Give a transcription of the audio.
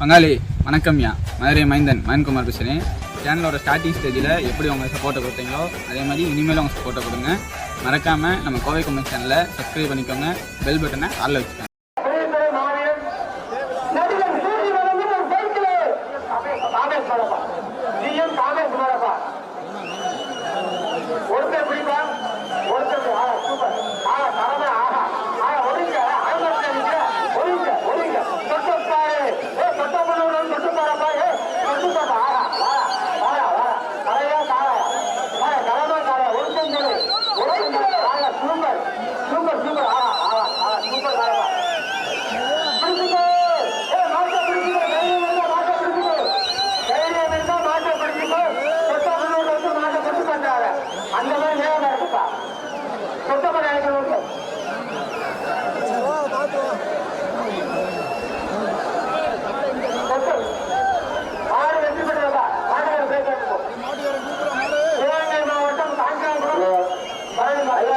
பங்காளி வணக்கம்யா மதுரை மைந்தன் மயன்குமார் பேசுகிறேன் சேனலோட ஸ்டார்டிங் ஸ்டேஜில் எப்படி உங்கள் சப்போர்ட்டை கொடுத்தீங்களோ அதே மாதிரி இனிமேலும் உங்கள் சப்போர்ட்டை கொடுங்க. மறக்காமல் நம்ம கோவை கமெண்ட் சேனலை சப்ஸ்கிரைப் பண்ணிக்கோங்க. பெல் பட்டனை ஆளில் வச்சுக்கோங்க.